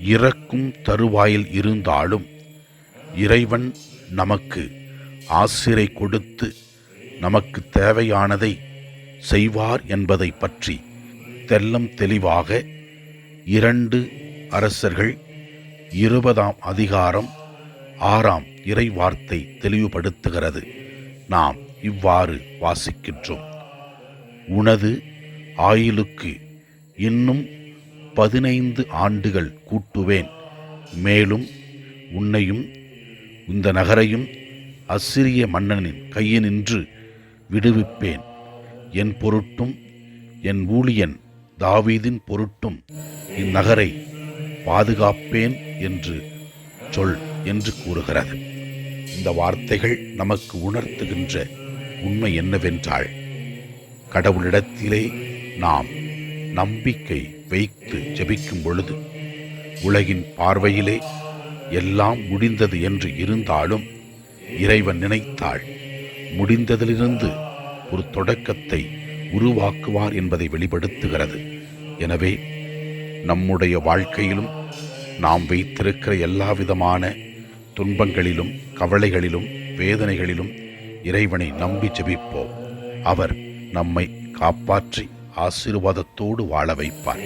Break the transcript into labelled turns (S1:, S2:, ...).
S1: இறக்கும் தருவாயில் இருந்தாலும் இறைவன் நமக்கு ஆசிரை கொடுத்து நமக்கு தேவையானதை செய்வார் என்பதை பற்றி தெல்லம் தெளிவாக இரண்டு அரசர்கள் இருபதாம் அதிகாரம் ஆறாம் இறை வார்த்தை தெளிவுபடுத்துகிறது. நாம் இவ்வாறு வாசிக்கின்றோம். உனது ஆயுளுக்கு இன்னும் பதினைந்து ஆண்டுகள் கூட்டுவேன். மேலும் உன்னையும் இந்த நகரையும் அசிரிய மன்னனின் கையினின்று விடுவிப்பேன். என் பொருட்டும் என் ஊழியன் தாவீதின் பொருட்டும் இந்நகரை பாதுகாப்பேன் என்று சொல் என்று கூறுகிறது. இந்த வார்த்தைகள் நமக்கு உணர்த்துகின்ற உண்மை என்னவென்றால் கடவுளிடத்திலே நாம் நம்பிக்கை வைத்து ஜெபிக்கும் பொழுது உலகின் பார்வையிலே எல்லாம் முடிந்தது என்று இருந்தாலும் இறைவன் நினைத்தாள் முடிந்ததிலிருந்து ஒரு தொடக்கத்தை உருவாக்குவார் என்பதை வெளிப்படுத்துகிறது. எனவே நம்முடைய வாழ்க்கையிலும் நாம் வைத்திருக்கிற எல்லா விதமான துன்பங்களிலும் கவலைகளிலும் வேதனைகளிலும் இறைவனை நம்பி ஜெபிப்போம். அவர் நம்மை காப்பாற்றி ஆசீர்வாதத்தோடு வாழ வைப்பார்.